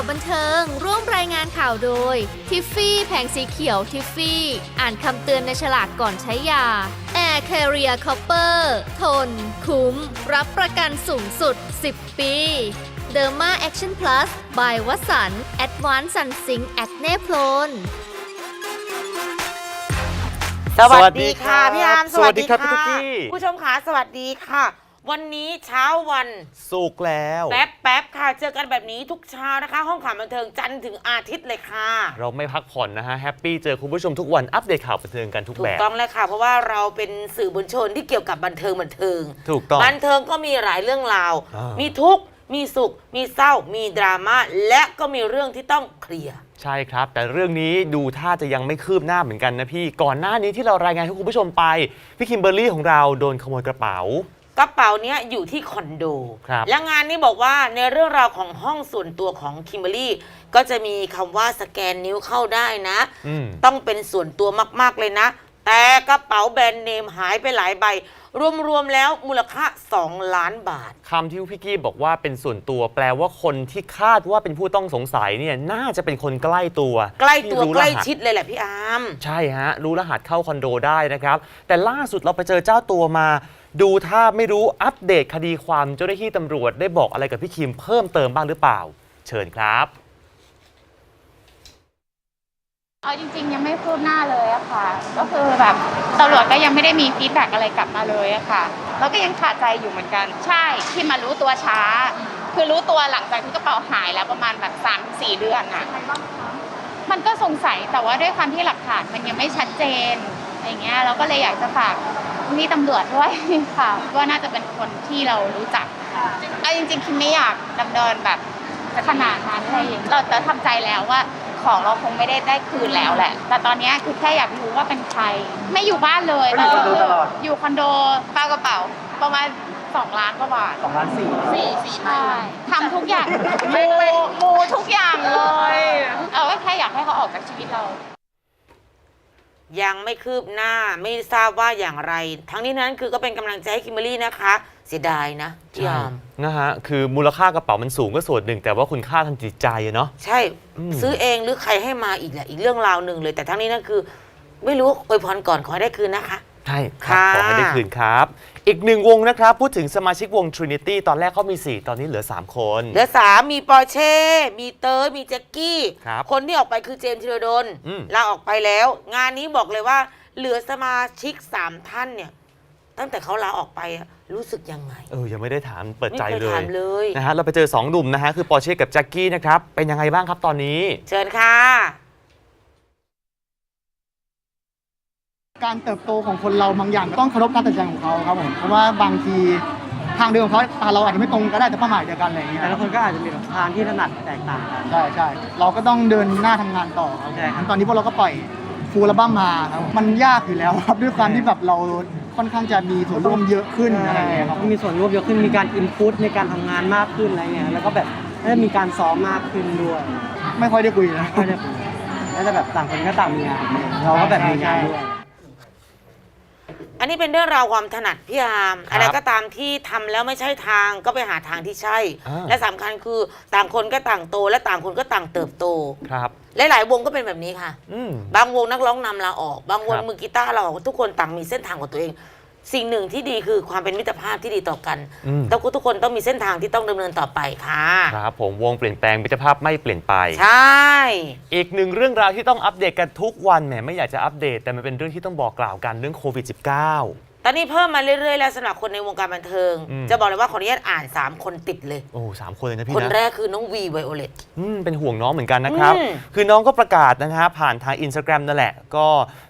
าวบันเทิง ร่วมรายงานข่าวโดย ทิฟฟี่แผงสีเขียวทิฟฟี่ อ่านคำเตือนในฉลากก่อนใช้ยา Air Carrier Copper ทน คุ้ม รับประกันสูงสุด 10 ปี Derma Action Plus by วสัน Advanced Sun Zinc Acne Prone สวัสดีค่ะ พี่อาร์มสวัสดีครับพี่ตุ๊กกี้ผู้ชมขาสวัสดีค่ะ วันนี้เช้าวัน สุกแล้ว แป๊บแป๊บค่ะ เจอกันแบบนี้ทุกเช้านะคะ ห้องข่าวบันเทิงจันทร์ถึงอาทิตย์เลยค่ะ เราไม่พักผ่อนนะฮะ แฮปปี้เจอคุณผู้ชมทุกวันอัปเดตข่าวบันเทิงกันทุกถูแบกบ ต้องแล้วค่ะ เพราะว่าเราเป็นสื่อมวลชนที่เกี่ยวกับบันเทิงบันเทิง ถูกต้อง บันเทิงก็มีหลายเรื่องราว อ่ามี มีทุกข์ มีสุข มีเศร้า มีดราม่า และก็มีเรื่องที่ต้องเคลียร์ ใช่ครับ แต่เรื่องนี้ดูท่าจะยังไม่คืบหน้าเหมือนกันนะพี่ ก่อนหน้านี้ที่เรารายงานให้คุณผู้ชมไป พี่คิมเบอร์รี่ของเราโดนขโมยกระเป๋า กระเป๋าเนี้ยอยู่ที่คอนโด ครับและงานนี้บอกว่าในเรื่องราวของห้องส่วนตัวของคิมเบอรรี่ก็จะมีคำว่าสแกนนิ้วเข้าได้นะ อืม ต้องเป็นส่วนตัวมากๆเลยนะ แต่กระเป๋าแบรนด์เนมหายไปหลายใบ รวมๆแล้วมูลค่า 2 ล้านบาท คำที่พี่กี้บอกว่าเป็นส่วนตัวแปลว่าคนที่คาดว่าเป็นผู้ต้องสงสัยเนี่ยน่าจะเป็นคนใกล้ตัวใกล้ตัวที่รู้ใกล้รหัสชิดเลยแหละพี่อาร์ม ใช่ฮะ รู้รหัสเข้าคอนโดได้นะครับ แต่ล่าสุดเราไปเจอเจ้าตัวมา ดูถ้าไม่รู้อัปเดตคดีความเจ้าหน้าที่ตำรวจได้บอกอะไรกับพี่คิมเพิ่มเติมบ้างหรือเปล่า เชิญครับเอาจริงๆ ยังไม่คืบหน้าเลยอะค่ะ ก็คือแบบตำรวจก็ยังไม่ได้มีฟีดแบ็กอะไรกลับมาเลยอะค่ะ แล้วก็ยังขาดใจอยู่เหมือนกัน ใช่ที่มารู้ตัวช้า คือรู้ตัวหลังจากที่กระเป๋าหายแล้วประมาณแบบสามสี่เดือนอะมันก็สงสัยแต่ว่าด้วยความที่หลักฐานมันยังไม่ชัดเจนอย่างเงี้ยเราก็เลยอยากจะฝาก พี่ตำรวจด้วยค่ะ ว่าน่าจะเป็นคนที่เรารู้จักเอาจริงๆคิมไม่อยากดำเนินแบบขนาดนั้นอะไรอย่างเงี้ยเราจะทำใจแล้วว่าของเราคงไม่ได้ได้คืนแล้วแหละ แต่ตอนเนี้ยคือแค่อยากรู้ว่าเป็นใคร ไม่อยู่บ้านเลยไม่อยู่คอนโดตลอด อยู่คอนโดเป้ากระเป๋า ประมาณสองล้านกว่าบาท สองล้านสี่ สี่สี่ใช่ทำทุกอย่างมูมูทุกอย่างเลย เอาก็แค่อยากให้เขาออกจากชีวิตเรา ยังไม่คืบหน้าไม่ทราบว่าอย่างไร ทั้งนี้นั้นคือก็เป็นกำลังใจให้คิมเบอรรี่นะคะ เสียดายนะพี่อาร์มนะฮะ คือมูลค่ากระเป๋ามันสูงก็ส่วนหนึ่ง แต่ว่าคุณค่าทางจิตใจอะเนาะ ใช่อืม ซื้อเองหรือใครให้มาอีกแหละอีกเรื่องราวหนึ่งเลย แต่ทั้งนี้นั่นคือ ไม่รู้อวยพรก่อนขอให้ได้คืนนะคะ ใช่ครับค่ะ ขอให้ได้คืนครับ อีกหนึ่งวงนะครับ พูดถึงสมาชิกวง Trinity ตอนแรกเขามี 4 ตอนนี้เหลือ 3 คน เหลือสามมีปอร์เช่ มีเติร์ดมีแจ็คกี้ ครับคนที่ออกไปคือเจมส์ธีรดลอืม ลาออกไปแล้ว งานนี้บอกเลยว่า เหลือสมาชิก3ท่านเนี่ย ตั้งแต่เขาลาออกไปอะรู้สึกยังไง เออ ยังไม่ได้ถามเปิดไม่ใจเคยเลถายมเลย นะฮะเราไปเจอ 2 หนุ่มนะฮะ คือปอร์เช่กับแจ็คกี้นะครับ เป็นยังไงบ้างครับตอนนี้ เชิญค่ะ การเติบโตของคนเราบางอย่างต้องเคารพการตัดสินใจของเขาครับผมเพราะว่าบางทีทางเดินของเขาตาเราอาจจะไม่ตรงก็ได้แต่เป้าหมายเดียวกันอะไรอย่างเงี้ยแต่ละคนก็อาจจะมีแบบทางที่ถนัดแตกต่างกัน ใช่ใช่เราก็ต้องเดินหน้าทำงานต่อครับใช่ครับ ตอนนี้พวกเราก็ปล่อยฟูลอัลบั้มมาครับมันยากอยู่แล้วครับด้วยความที่แบบเราค่อนข้างจะมีส่วนร่วมเยอะขึ้นอะไรอย่างเงี้ยครับ มีส่วนร่วมเยอะขึ้น มีการอินพุตในการทำงานมากขึ้นอะไรเงี้ย แล้วก็แบบได้มีการซ้อมมากขึ้นด้วยไม่ค่อยได้คุยนะ ก็จะแล้วจะแบบต่างคนก็ต่างมีงาน เราก็แบบมีงานด้วย อันนี้เป็นเรื่องราวความถนัดพี่อาร์มครับอะไรก็ตามที่ทำแล้วไม่ใช่ทางก็ไปหาทางที่ใช่ อ่า และสำคัญคือต่างคนก็ต่างโต และต่างคนก็ต่างเติบโต ครับ หลายๆวงก็เป็นแบบนี้ค่ะ อืม บางวงนักร้องนำลาออก บางวงครับ มือกีตาร์เราออกทุกคนต่างมีเส้นทางของตัวเอง สิ่งหนึ่งที่ดีคือความเป็นมิตรภาพที่ดีต่อกันอืมต้องทุกคนต้องมีเส้นทางที่ต้องดำเนินต่อไปค่ะ ครับผมวงเปลี่ยนแปลงมิตรภาพไม่เปลี่ยนไป ใช่ อีกหนึ่งเรื่องราวที่ต้องอัปเดตกันทุกวันแหมไม่อยากจะอัปเดต แต่มันเป็นเรื่องที่ต้องบอกกล่าวกันเรื่องโควิด -19 ตอนนี้เพิ่มมาเรื่อยๆ แล้วสำหรับคนในวงการบันเทิง อืม จะบอกเลยว่าขออนุญาตอ่าน 3 คนติดเลย โอ้สามคนเลยนะพี่คนนะแรกคือน้องวีไวโอเลต อืมเป็นห่วงน้องเหมือนกันนะครับ อืม คือน้องก็ประกาศนะฮะผ่านทางอินสตาแกรมนั่นแหละ ก็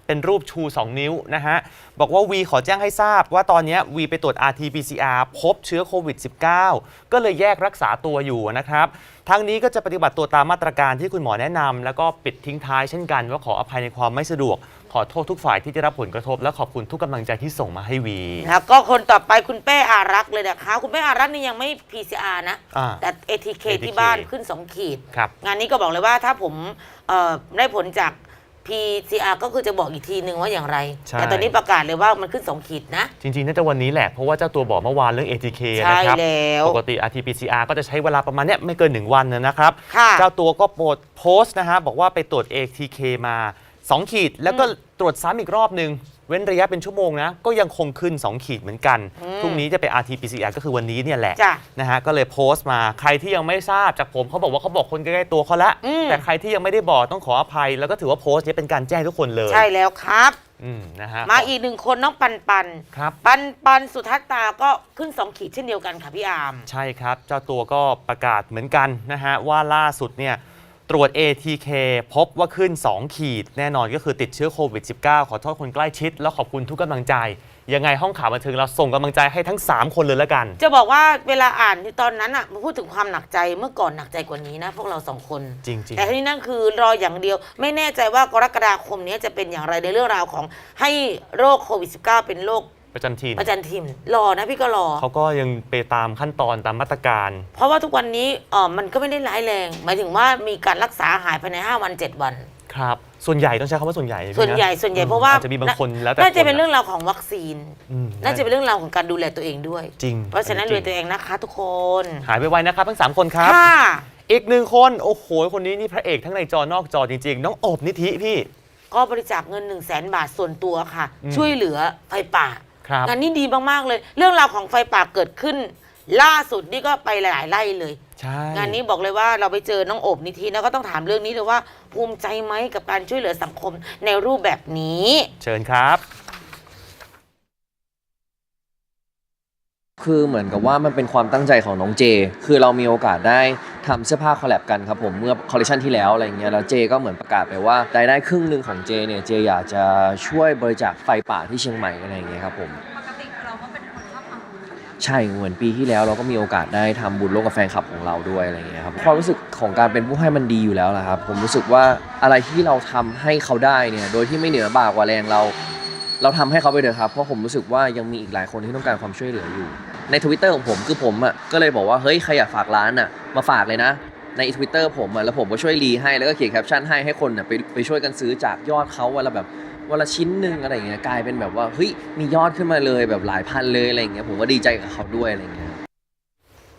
เป็นรูปชู 2 นิ้วนะฮะ บอกว่าวีขอแจ้งให้ทราบว่าตอนเนี้ยวีไปตรวจ RT-PCR พบเชื้อโควิด -19 ก็เลยแยกรักษาตัวอยู่นะครับ ทั้งนี้ก็จะปฏิบัติตัวตามมาตรการที่คุณหมอแนะนำแล้วก็ปิดทิ้งท้ายเช่นกันว่าขออภัยในความไม่สะดวก ขอโทษทุกฝ่ายที่ได้รับผลกระทบ และขอบคุณทุกกำลังใจที่ส่งมาให้วี แล้วก็คนต่อไปคุณเป้อารักษ์เลยนะคะ คุณเป้อารักษ์นี่ยังไม่ PCR นะ อ่าแต่ ATK ATK ที่บ้านขึ้น 2 ขีด ครับ งานนี้ก็บอกเลยว่าถ้าผมเอ่อได้ผลจาก PCR ก็คือจะบอกอีกทีนึงว่าอย่างไร ใช่ แต่ตอนนี้ประกาศเลยว่ามันขึ้น 2 ขีดนะ จริงๆ น่าจะวันนี้แหละ เพราะว่าเจ้าตัวบอกเมื่อวานเรื่อง ATK ใช่นะครับ แล้วปกติ RT-PCR ก็จะใช้เวลาประมาณเนี้ยไม่เกิน 1 วันนะครับ ค่ะ เจ้าตัวก็โพสต์โพสต์นะฮะบอกว่าไปตรวจ ATK มา 2 ขีดแล้วก็ตรวจซ้ำอีกรอบหนึ่งเว้นระยะเป็นชั่วโมงนะ ก็ยังคงขึ้น 2 ขีดเหมือนกัน พรุ่งนี้จะไป RT-PCR ก็คือวันนี้เนี่ยแหละจ้ะนะฮะก็เลยโพสต์มาใครที่ยังไม่ทราบจากผมเขาบอกว่าเขาบอกคนใกล้ๆตัวเขาละ อืม แต่ใครที่ยังไม่ได้บอกต้องขออภัย แล้วก็ถือว่าโพสต์นี้เป็นการแจ้งทุกคนเลยใช่แล้วครับ อืมนะฮะมาอีกหนึ่งคนน้องปันปัน ครับ ปันปันสุทัศตาก็ขึ้น 2 ขีดเช่นเดียวกันค่ะพี่อาร์ม ใช่ครับ เจ้าตัวก็ประกาศเหมือนกันนะฮะว่าล่าสุดเนี่ย ตรวจ ATK พบว่าขึ้น 2 ขีด แน่นอนก็คือติดเชื้อโควิด -19 ขอโทษคนใกล้ชิด แล้วขอบคุณทุกกำลังใจ ยังไงห้องข่าวบันเทิงเราส่งกำลังใจให้ทั้ง 3 คนเลยละกัน จะบอกว่าเวลาอ่านที่ตอนนั้นอะมาพูดถึงความหนักใจเมื่อก่อนหนักใจกว่านี้นะ พวกเราสองคน จริง แต่ทีนี้นั่นคือรออย่างเดียว ไม่แน่ใจว่ากรกฎาคมนี้จะเป็นอย่างไรในเรื่องราวของให้โรคโควิด -19 เป็นโรคๆ ประจำทีมประจันทีมรอนะพี่ก็รอ เขาก็ยังไปตามขั้นตอนตามมาตรการ เพราะว่าทุกวันนี้เออมันก็ไม่ได้ร้ายแรง หมายถึงว่ามีการรักษาหายภายใน 5 วัน 7 วัน ครับ ส่วนใหญ่ต้องใช้คำว่าส่วนใหญ่ส่วนใหญ่พี่ะส่วนใหญ่อืมเพราะว่าอาจจะมีบางคนแล้วแต่น่าจะเป็นคเรื่องราวของวัคซีนอืมน่าจะเป็นเรื่องราวของการดูแลตัวเองด้วย จริง เพราะฉะนั้นจดูริแลงตัวเองนะคะทุกคน หายไปไวๆนะครับทั้ง 3 คนครับค่ะอีกหนึ่งคนโอ้โหคนนี้นี่พระเอกทั้งในจอนอกจอจริง ๆ น้องโอบนิธิพี่ ก็บริจาคเงิน1 0 0 0 0แสนบาทส่วนตัวค่ะอืมช่วยเหลือไฟป่า ครับ งานนี้ดีมากๆเลย เรื่องราวของไฟป่าเกิดขึ้น ล่าสุดนี่ก็ไปหลายๆไร่เลย ใช่งานนี้บอกเลยว่าเราไปเจอน้องโอบนิธินะก็ต้องถามเรื่องนี้เลยว่าภูมิใจไหมกับการช่วยเหลือสังคมในรูปแบบนี้ เชิญครับ คือเหมือนกับว่ามันเป็นความตั้งใจของน้องเจ คือเรามีโอกาสได้ ทำเสื้อผ้าคอลแลบกันครับผมเมื่อคอลเลคชันที่แล้วอะไรเงี้ยแล้วเจก็เหมือนประกาศไปว่ารายได้ครึ่งหนึ่งของเจเนี่ยเจอยากจะช่วยบริจาคไฟป่าที่เชียงใหม่อะไรเงี้ยครับผมปกติเราก็เป็นคนชอบทำบุญใช่เหมือนปีที่แล้วเราก็มีโอกาสได้ทำบุญร่วมกับแฟนคลับของเราด้วยอะไรเงี้ยครับความรู้สึกของการเป็นผู้ให้มันดีอยู่แล้วละครับผมรู้สึกว่าอะไรที่เราทำให้เขาได้เนี่ยโดยที่ไม่เหนือบากกว่าแรงเรา เราทำให้เขาไปเถอะครับเพราะผมรู้สึกว่ายังมีอีกหลายคนที่ต้องการความช่วยเหลืออยู่ใน Twitter ของผมคือผมอะก็เลยบอกว่าเฮ้ยใครอยากฝากร้านอะมาฝากเลยนะใน Twitter ผมอะแล้วผมก็ช่วยรีให้แล้วก็เขียนแคปชั่นให้ให้คนอะไปไปช่วยกันซื้อจากยอดเขาวันละแบบวันละชิ้นหนึ่งอะไรอย่างเงี้ยกลายเป็นแบบว่าเฮ้ยมียอดขึ้นมาเลยแบบหลายพันเลยอะไรอย่างเงี้ยผมก็ดีใจกับเขาด้วยอะไรอย่างเงี้ย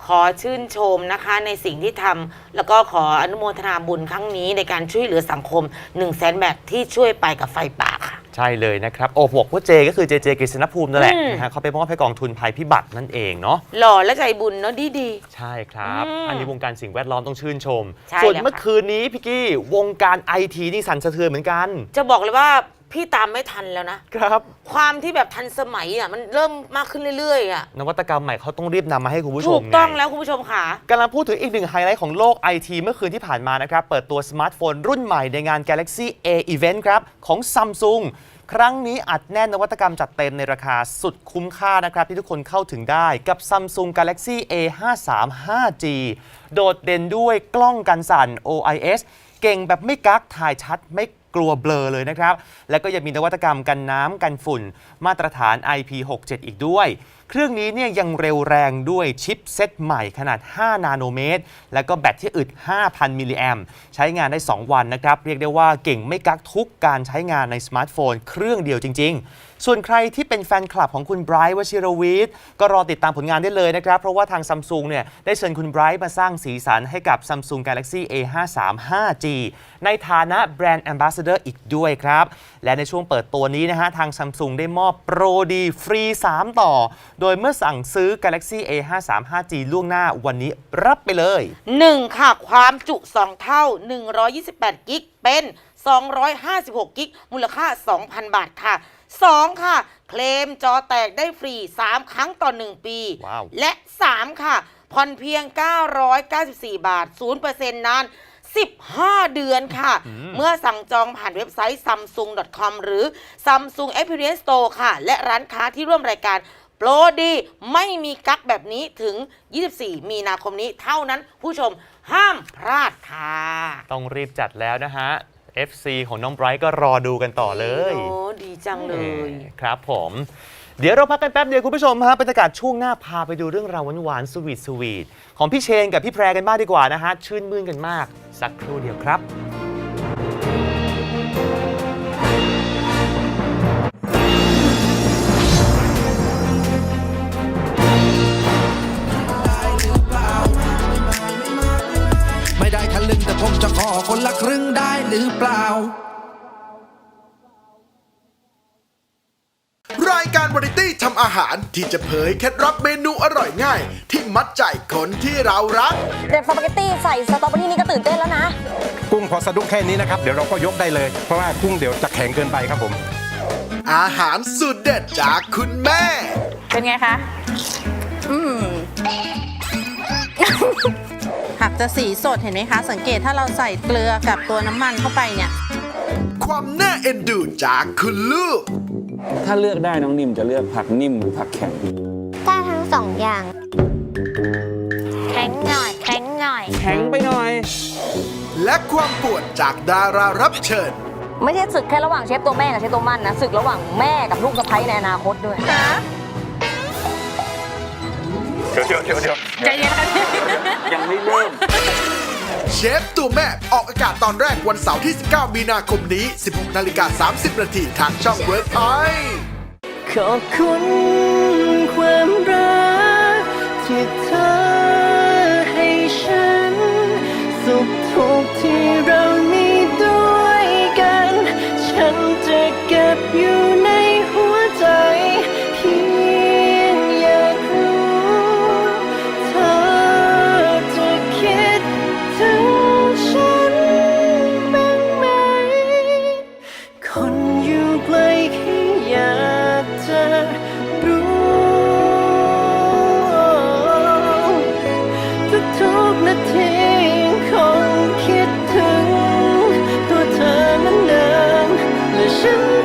ขอชื่นชมนะคะในสิ่งที่ทำแล้วก็ขออนุโมทนาบุญครั้งนี้ในการช่วยเหลือสังคม1นึ่งแสนแบบที่ช่วยไปกับไฟป่าค่ะ ใช่เลยนะครับ โอบบอกว่าเจก็คือเจเจกฤษณภูมินั่นแหละอืม นะฮะเขาไปมอบให้กองทุนภัยพิบัตินั่นเองเนาะ หล่อและใจบุญเนาะดีดี ใช่ครับ อืมอันนี้วงการสิ่งแวดล้อมต้องชื่นชม ใช่ส่วนแล้วค่ะเมื่อคืนนี้พี่กี้วงการไอทีนี่สั่นสะเทือนเหมือนกัน ๆจะบอกเลยว่า พี่ตามไม่ทันแล้วนะ ครับ ความที่แบบทันสมัยอะมันเริ่มมากขึ้นเรื่อยๆอะนวัตกรรมใหม่เขาต้องรีบนำมาให้คุณผู้ชถูมกต้องไแล้วคุณผู้ชมค่ะ กำลังพูดถึงอีกหนึ่งไฮไลท์ของโลกไอทีเมื่อคืนที่ผ่านมานะครับ เปิดตัวสมาร์ทโฟนรุ่นใหม่ในงาน Galaxy A Event ครับ ของ Samsung ครั้งนี้อัดแน่นนวัตกรรมจัดเต็มในราคาสุดคุ้มค่านะครับ ที่ทุกคนเข้าถึงได้กับ Samsung Galaxy A 5 3 5G โดดเด่นด้วยกล้องกันสั่น OIS เก่งแบบไม่กักถ่ายชัดไม่ กลัวเบลอเลยนะครับ และก็ยังมีนวัตกรรมกันน้ำกันฝุ่น มาตรฐาน IP67 อีกด้วย เครื่องนี้เนี่ยยังเร็วแรงด้วยชิปเซตใหม่ขนาด 5 นาโนเมตร แล้วก็แบตที่อึด 5,000 มิลลิแอมใช้งานได้ 2 วันนะครับ เรียกได้ว่าเก่งไม่กักทุกการใช้งานในสมาร์ทโฟน เครื่องเดียวจริง ๆ ส่วนใครที่เป็นแฟนคลับของคุณไบรท์วชิรวิทย์ก็รอติดตามผลงานได้เลยนะครับ เพราะว่าทางซัมซุงเนี่ยได้เชิญคุณไบรท์มาสร้างสีสันให้กับ Samsung Galaxy A53 5G ในฐานะแบรนด์ Ambassador อีกด้วยครับ และในช่วงเปิดตัวนี้นะฮะทาง Samsung ได้มอบโปรดีฟรี 3 ต่อโดยเมื่อสั่งซื้อ Galaxy A53 5G ล่วงหน้าวันนี้รับไปเลย 1 ค่ะ ความจุ 2 เท่า 128 กิก เป็น 256 กิก มูลค่า 2,000 บาทค่ะ 2 ค่ะ เคลมจอแตกได้ฟรี 3 ครั้งต่อ 1 ปี ว้าว และ 3 ค่ะ ผ่อนเพียง 994 บาท 0%นาน 15 เดือนค่ะเมื่อสั่งจองผ่านเว็บไซต์ samsung.com หรือ Samsung Experience Store ค่ะ และร้านค้าที่ร่วมรายการโปรดีไม่มีกักแบบนี้ถึง 24 มีนาคมนี้เท่านั้นผู้ชมห้ามพลาดค่ะต้องรีบจัดแล้วนะฮะ FC ของน้องไบรท์ก็รอดูกันต่อเลยโอ้ดีจังเลยครับผม เดี๋ยวเราพักกันแป๊บเดียวคุณผู้ชมฮะบรรยากาศช่วงหน้าพาไปดูเรื่องราวหวานๆสวีทสวีทของพี่เชนกับพี่แพรกันบ้างดีกว่านะฮะ ชื่นมื่นกันมาก สักครู่เดียวครับ อาหารที่จะเผยเคล็ดลับเมนูอร่อยง่าย ที่มัดใจคนที่เรารัก เด็ดสปาเกตตี้ใส่สตรอเบอรี่นี่ก็ตื่นเต้นแล้วนะ กุ้งพอสะดุ้งแค่นี้นะครับ เดี๋ยวเราก็ยกได้เลย เพราะว่ากุ้งเดี๋ยวจะแข็งเกินไปครับผม อาหารสุดเด็ดจากคุณแม่ เป็นไงคะ อืม ผักจะสีสดเห็นไหมคะ สังเกตถ้าเราใส่เกลือกับตัวน้ำมันเข้าไปเนี่ย ความน่าเอ็นดูจากคุณลูก ถ้าเลือกได้น้องนิ่มจะเลือกผักนิ่มหรือผักแข็ง ได้ทั้งสองอย่าง แข็งหน่อย แข็งหน่อย แข็งไปหน่อย และความป่วนจากดารารับเชิญ ไม่ใช่ศึกแค่ระหว่างเชฟตัวแม่กับเชฟตัวมันนะศึกระหว่างแม่กับลูกสะใภ้ในอนาคตด้วยเดี๋ยวเดี๋ยวเดี๋ยวเดี๋ยวใจเย็นค่ะยังไม่เริ่ม เชฟตัวแม่ออกอากาศตอนแรกวันเสาร์ที่ 19 มีนาคมนี้ 16นาฬิกา30นาทีทางช่องเวิร์กพอยขอบคุณความรักที่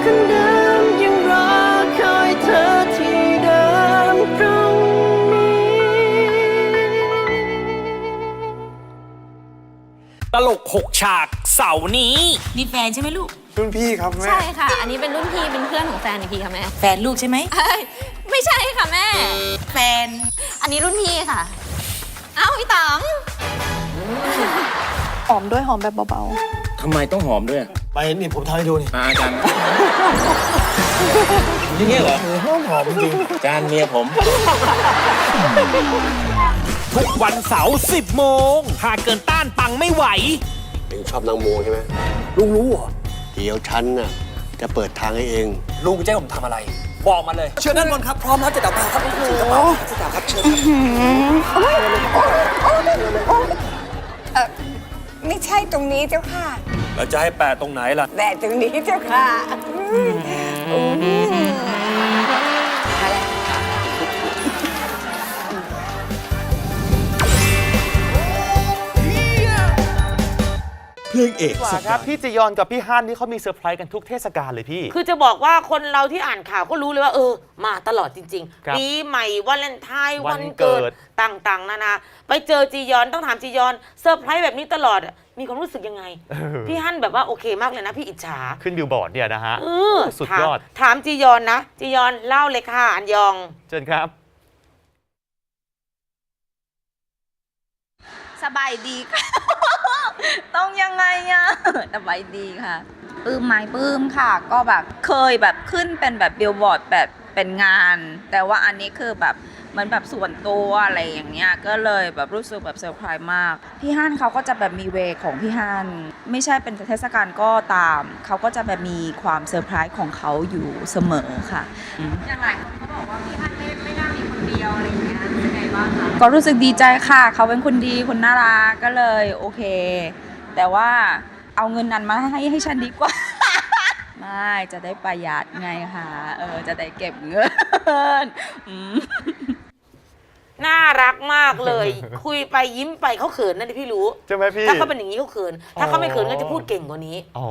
คนเดิมยังรอคอยเธอที่เดิมตรงนี้ ตลกหกฉากเสาร์นี้ มีแฟนใช่ไหมลูก รุ่นพี่ครับแม่ ใช่ค่ะ อันนี้เป็นรุ่นพี่เป็นเพื่อนของแฟนอีกทีค่ะแม่แฟนลูกใช่ไหม เอ้ยไม่ใช่ค่ะแม่ แฟน อันนี้รุ่นพี่ค่ะ เอ้าพี่ต๋อง หอมด้วยหอมแบบเบาทำไมต้องหอมด้วย ไปนี่ผมทำให้ดูนี่อาจารย์ อย่างเงี้ยเหรอ หอมหอมจริงอาจารย์เมียผม ทุกวันเสาร์10 โมงหากเกินต้านปังไม่ไหว เองชอบนางโมใช่ไหมลุงรู้เหรอ เดี๋ยวฉันน่ะจะเปิดทางให้เอง ลุงจะให้ผมทำอะไร บอกมาเลย เชิญด้านบนครับ พร้อมแล้วจะดับครับถือกระเป๋าจะดับครับเชิญไม่ใช่ตรงนี้เจ้าค่ะ แล้วจะให้แปะตรงไหนล่ะแต่ตรงนี้เจ้าค่ะอืมอะ เพลงเอกกว่าครับพี่จียอนกับพี่ฮั่นนี่เขามีเซอร์ไพรส์กันทุกเทศกาลเลยพี่ คือจะบอกว่าคนเราที่อ่านข่าวก็รู้เลยว่า เออ มาตลอดจริงครับๆปีใหม่วันเลนไทน์วัวันนเกิเกิด ดต่างๆ นานา ไปเจอจียอนต้องถามจียอนเซอร์ไพรส์แบบนี้ตลอดอะมีความรู้สึกยังไงเออพี่ฮั่นแบบว่าโอเคมากเลยนะ พี่อิจฉาขึ้นบิลบอร์ดเนี่ยนะฮะเออสุดถามยอดถามจียอนนะ จียอนเล่าเลยค่ะอันยอง เชิญครับ สบายดีค่ะ ต้องยังไงอะสบายดีค่ะปลื้มไหมปลื้มค่ะ ก็แบบเคยแบบขึ้นเป็นแบบบิลบอร์ดแบบเป็นงาน แต่ว่าอันนี้คือแบบเหมันแบบส่วนตัวอะไรอย่างเงี้ยก็เลยแบบรู้สึกแบบเซอร์ไพรส์มาก พี่ฮั่นเขาก็จะแบบมีเวของพี่ฮั่นไม่ใช่เป็นเทศกาลก็ตาม เขาก็จะแบบมีความเซอร์ไพรส์ของเขาอยู่เสมอค่ะอย่างไรเขาบอกว่าพี่ฮั่นไม่ไม่น่ามีคนเดียวอะไรอย่างเงี้ย เป็นไงบ้างคะก็รู้สึกดีใจค่ะ เขาเป็นคนดีคนน่ารักก็เลยโอเค แต่ว่าเอาเงินนั้นมาให้ให้ฉันดีกว่า ไม่จะได้ประหยัดไงคะเออจะได้เก็บเงิน น่ารักมากเลย คุยไปยิ้มไปเขาเขินนั่นที่พี่รู้ ใช่ไหมพี่ ถ้าเขาเป็นอย่างนี้เขาเขิน ถ้าเขาไม่เขินก็จะพูดเก่งกว่านี้อ๋อ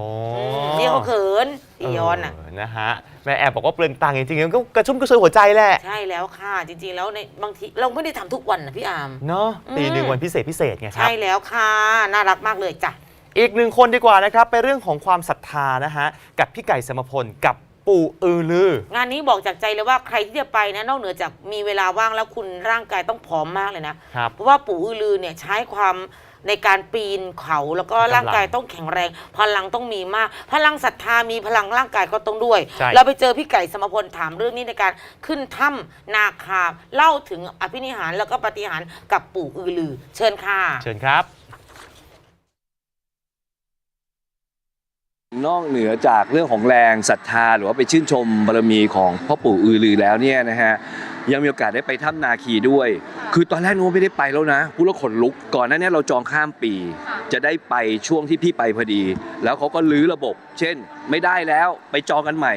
มนี่เขาเขินจียอนอะ เนะฮะ แม่แอบบอกว่าเปลืองตังค์จริงๆมันก็กระชุ่มกระชวยหัวใจแหละ ใช่แล้วค่ะ จริง ๆ แล้วในบางทีเราไม่ได้ทำทุกวันนะพี่อาร์มเนาะอืมปีหนึ่งวันพิเศษพิเศษไงครับ ใช่แล้วค่ะ น่ารักมากเลยจ้ะ อีกหนึ่งคนดีกว่านะครับ ไปเรื่องของความศรัทธานะฮะ กับพี่ไก่สมพลกับ ปู่อือลือ งานนี้บอกจากใจเลยว่าใครที่จะไปนะนอกเหนือจากมีเวลาว่างแล้วคุณร่างกายต้องพร้อมมากเลยนะ ครับ เพราะว่าปู่อือลือเนี่ยใช้ความในการปีนเขาแล้วก็กำลังร่างกายต้องแข็งแรง พลังต้องมีมาก พลังศรัทธามีพลังร่างกายก็ต้องด้วย ใช่ เราไปเจอพี่ไก่สมพลถามเรื่องนี้ในการขึ้นถ้ำนาคาเล่าถึงอภินิหารแล้วก็ปาฏิหารย์กับปู่อือลือ เชิญค่ะ เชิญครับ นอกเหนือจากเรื่องของแรงศรัทธา หรือว่าไปชื่นชมบารมีของพ่อปู่อือลือแล้วเนี่ยนะฮะยังมีโอกาสได้ไปถ้ำนาคีด้วย คือตอนแรกนึกว่าไม่ได้ไปแล้วนะพูดแล้วขนลุกก่อนหน้านี้เราจองข้ามปี จะได้ไปช่วงที่พี่ไปพอดี แล้วเขาก็ลื้อระบบ เช่น ไม่ได้แล้วไปจองกันใหม่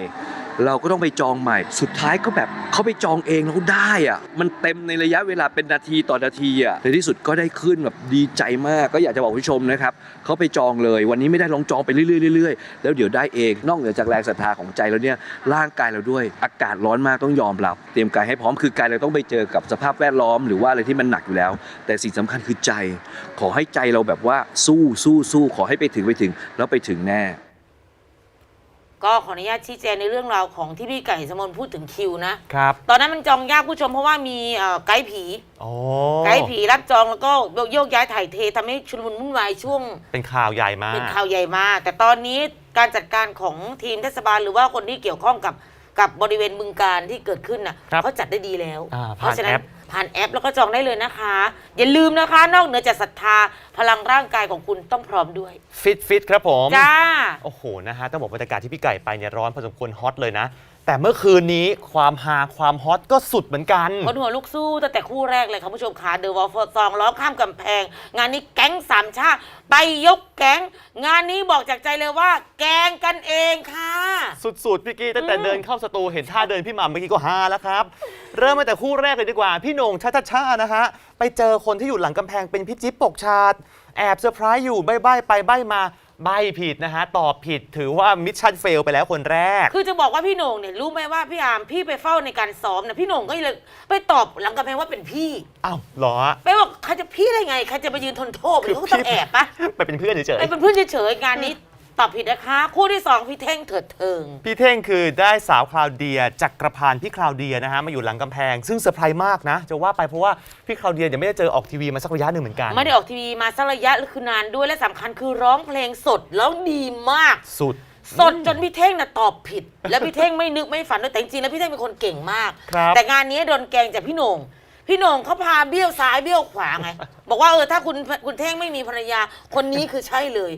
เราก็ต้องไปจองใหม่ สุดท้ายก็แบบเขาไปจองเองแล้วได้อะมันเต็มในระยะเวลาเป็นนาทีต่อนาทีอะในที่สุดก็ได้ขึ้นแบบดีใจมากก็อยากจะบอกผู้ชมนะครับเขาไปจองเลยวันนี้ไม่ได้ลองจองไปเรื่อยๆ แล้วเดี๋ยวได้เองนอกเหนือจากแรงศรัทธาของใจแล้วเนี่ยร่างกายเราด้วย อากาศร้อนมากต้องยอมรับ เตรียมกายให้พร้อมคือกายเราต้องไปเจอกับสภาพแวดล้อมหรือว่าอะไรที่มันหนักอยู่แล้ว แต่สิ่งสำคัญคือใจ ขอให้ใจเราแบบว่าสู้สู้สู้ขอให้ไปถึงไปถึงแล้วไปถึงแน่ ก็ขออนุญาตชี้แจงในเรื่องราวของที่พี่ไก่สมนพูดถึงคิวนะ ครับตอนนั้นมันจองยากผู้ชมเพราะว่ามีเอ่อไกด์ผี โอ้ไกด์ผีรับจองแล้วก็โยกย้ายถ่ายเททำให้ชุลมุนวุ่นวายช่วง เป็นข่าวใหญ่มาก เป็นข่าวใหญ่มากแต่ตอนนี้การจัดการของทีมเทศบาลหรือว่าคนที่เกี่ยวข้องกับกับบริเวณบึงการที่เกิดขึ้นน่ะครับเขาจัดได้ดีแล้ว อ่าเพราะฉะนั้นผ่านแอป ผ่านแอปแล้วก็จองได้เลยนะคะ อย่าลืมนะคะ นอกเหนือจากศรัทธาพลังร่างกายของคุณต้องพร้อมด้วย ฟิตฟิตครับผม จ้า โอ้โห นะฮะ ต้องบอกบรรยากาศที่พี่ไก่ไปเนี่ยร้อนพอสมควรฮอตเลยนะ แต่เมื่อคืนนี้ความฮาความฮอตก็สุดเหมือนกัน คนหัวลูกสู้ตั้งแต่คู่แรกเลยค่ะผู้ชมขาเดอะวอลฟอร์ซองร้องข้ามกำแพง งานนี้แก๊งสามชาติไปยกแก๊ง งานนี้บอกจากใจเลยว่า แกงกันเองค่ะ สุดๆ พี่กี้ตั้งแต่อืมเดินเข้าสตูเห็นท่าเดินพี่หม่ำเมื่อกี้ก็ฮาแล้วครับ เริ่มมาแต่คู่แรกเลยดีกว่า พี่โหน่งชาชาชานะฮะ ไปเจอคนที่อยู่หลังกำแพงเป็นพี่จิ๊บปกชาติ แอบเซอร์ไพรส์อยู่ใบ้ๆไปใบ้มา ใบ้ผิดนะฮะ ตอบผิดถือว่ามิชชั่นเฟลไปแล้วคนแรก คือจะบอกว่าพี่โหน่งเนี่ยรู้ไหมว่าพี่อาร์มพี่ไปเฝ้าในการซ้อมนะพี่โหน่งก็เลยไปตอบหลังกำแพงว่าเป็นพี่ อ้าวเหรอ ไปบอกใครจะพี่ได้ไงใครจะไปยืนทนโทษหรือเขาก็ต้องแอบปะ ไปเป็นเพื่อนเฉยไปเป็นเพื่อนเฉยๆงานนี้ ตอบผิดนะคะ คู่ที่สองพี่เท่งเถิดเทิงๆพี่เท่งคือได้สาวคลาวเดียจักรพันธ์พี่คลาวเดียนะฮะมาอยู่หลังกำแพง ซึ่งเซอร์ไพรส์มากนะ จะว่าไปเพราะว่าพี่คลาวเดียยังไม่ได้เจอออกทีวีมาสักระยะหนึ่งเหมือนกัน ไม่ได้ออกทีวีมาสักระยะแล้วคือนานด้วยและสำคัญคือร้องเพลงสดแล้วดีมาก สุด สดจนพี่เท่งน่ะตอบผิด แล้วพี่เท่งไม่นึกไม่ฝันด้วยแต่จริงๆแล้วพี่เท่งเป็นคนเก่งมาก ครับ แต่งานนี้โดนแกล้งจากพี่โหน่ง พี่โหน่งเขาพาเบี้ยวซ้ายเบี้ยวขวาไง บอกว่าเออถ้าคุณคุณเท่งไม่มีภรรยาคนนี้คือใช่เลย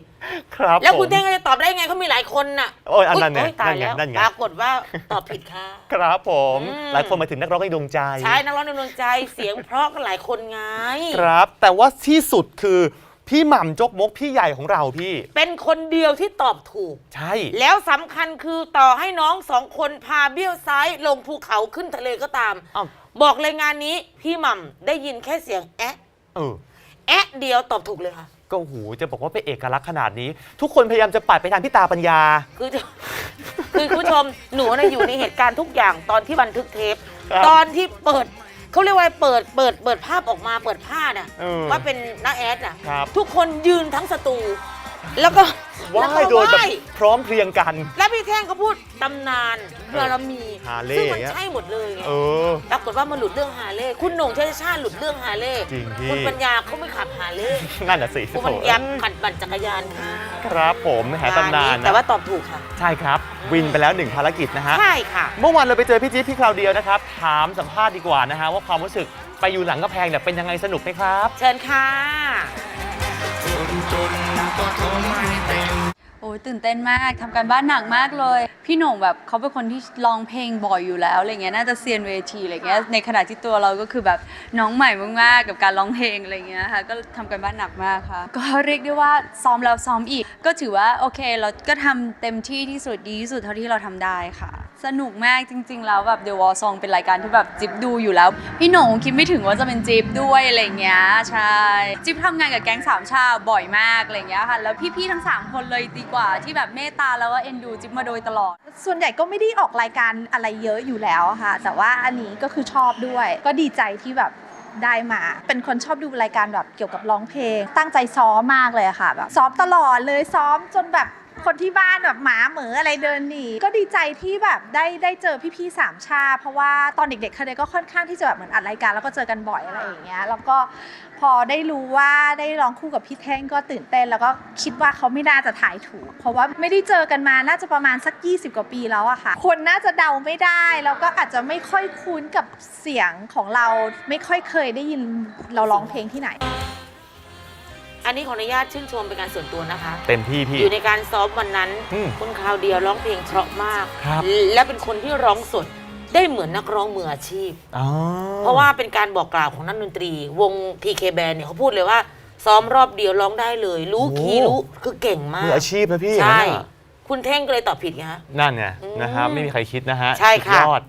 ครับแล้วคุณผมเท่งจะตอบได้ไงเขามีหลายคนน่ะโอ้ยอันนั้นไงโยตายแล้วนั่นไงนั่นไง ปรากฏว่าตอบผิดค่ะ ครับผม อืม หลายคนมาถึงนักร้องในดวงใจ ใช่นักร้องในดวงใจเสียงเพราะกันหลายคนไง ครับ แต่ว่าที่สุดคือพี่หม่ำจกมกพี่ใหญ่ของเราพี่ เป็นคนเดียวที่ตอบถูก ใช่ แล้วสำคัญคือต่อให้น้องสองคนพาเบี้ยวซ้ายลงภูเขาขึ้นทะเลก็ตาม อ้าว บอกเลยงานนี้พี่หม่ำได้ยินแค่เสียงแอะเออ แอะเดียวตอบถูกเลยค่ะ ก็โอ้โหจะบอกว่าเป็นเอกลักษณ์ขนาดนี้ ทุกคนพยายามจะปัดไปทางพี่ตาปัญญา คือจะ คือคุณผู้ชมหนูนะอยู่ในเหตุการณ์ทุกอย่างตอนที่บันทึกเทป ครับ ตอนที่เปิดเขาเรียกว่าเปิดเปิดเปิดภาพออกมาเปิดผ้าน่ะเออว่าเป็นน้าแอดน่ะ ครับ ทุกคนยืนทั้งสตู แล้วก็ว่าแล้วก็ยโดยแบบไหว้พร้อมเพรียงกัน แล้วพี่แท่งก็พูดตำนานบารมีฮาเล่ซึ่งมันอย่างเงี้ยใช่หมดเลยไงเออ ปรากฏว่ามันหลุดเรื่องฮาเล่คุณโหน่งชาติชาติหลุดเรื่องฮาเล่จริงพี่ คุณปัญญาเขาไม่ขับฮาเล่นั่นน่ะสิคุณปัญญาขัดปั่นจักรยานค่ะครับผมแหมตำนานแต่นะว่าตอบถูกค่ะ ใช่ครับ วินไปแล้วหนึ่งภารกิจนะฮะ ใช่ค่ะ เมื่อวานเราไปเจอพี่จิ๊บพี่คราวเดียวนะครับ ถามสัมภาษณ์ดีกว่านะฮะว่าความรู้สึกไปอยู่หลังกระแพงเนี่ยเป็นยังไงสนุกไหมครับ เชิญค่ะ โอ้ยตื่นเต้นมากทำการบ้านหนักมากเลย พี่หน่งแบบเขาเป็นคนที่ร้องเพลงบ่อยอยู่แล้วอะไรเงี้ยน่าจะเซียนเวทีอะไรเงี้ยในขณะที่ตัวเราก็คือแบบน้องใหม่มากๆกับการร้องเพลงอะไรเงี้ยค่ะก็ทำการบ้านหนักมากค่ะ ก็เรียกได้ว่าซ้อมแล้วซ้อมอีก ก็ถือว่าโอเคเราก็ทำเต็มที่ที่สุดดีที่สุดเท่าที่เราทำได้ค่ะ สนุกมากจริง ๆ แล้วแบบ The Wall Song เป็นรายการที่แบบจิ๊บดูอยู่แล้ว พี่หนงคิดไม่ถึงว่าจะเป็นจิ๊บด้วยอะไรเงี้ยใช่จิ๊บทำงานกับแก๊งสามชาบ่อยมากอะไรเงี้ยค่ะแล้วพี่ๆทั้งสามคนเลยดีกว่าที่แบบเมตตาแล้วก็เอ็นดูจิ๊บมาโดยตลอด ส่วนใหญ่ก็ไม่ได้ออกรายการอะไรเยอะอยู่แล้วค่ะ แต่ว่าอันนี้ก็คือชอบด้วย ก็ดีใจที่แบบได้มา เป็นคนชอบดูรายการแบบเกี่ยวกับร้องเพลง ตั้งใจซ้อมมากเลยค่ะแบบซ้อมตลอดเลยซ้อมจนแบบ คนที่บ้านแบบหมาเหมืออะไรเดินหนีก็ดีใจที่แบบได้ได้เจอพี่ๆสามชา เพราะว่าตอนเด็กๆเคยก็ค่อนข้างที่จะแบบเหมือนอัดรายการแล้วก็เจอกันบ่อยอะไรอย่างเงี้ยแล้วก็พอได้รู้ว่าได้ร้องคู่กับพี่แท่งก็ตื่นเต้น แล้วก็คิดว่าเขาไม่น่าจะถ่ายถูก เพราะว่าไม่ได้เจอกันมาน่าจะประมาณสัก 20 กว่าปีแล้วอะค่ะ คนน่าจะเดาไม่ได้แล้วก็อาจจะไม่ค่อยคุ้นกับเสียงของเราไม่ค่อยเคยได้ยินเราร้องเพลงที่ไหน ออันนี้ขออนุญาตชื่นชมเป็นการส่วนตัวนะคะ เต็มที่พี่ อยู่ในการซ้อมวันนั้น อืมคุณคราวเดียวร้องเพลงเพราะมาก ครับ และเป็นคนที่ร้องสดได้เหมือนนักร้องมืออาชีพ อ๋อ เพราะว่าเป็นการบอกกล่าวของนักดนตรี วง PK Band เนี่ยเขาพูดเลยว่า ซ้อมรอบเดียวร้องได้เลย รู้คีย์รู้คือเก่งมากมืออาชีพนะพี่ใช่ อย่างนั้นอะคุณเท่งก็เลยตอบผิดไงฮะ นั่นไงอืมนะครับ ไม่มีใครคิดนะฮะใช่ค่ะ สุดยอด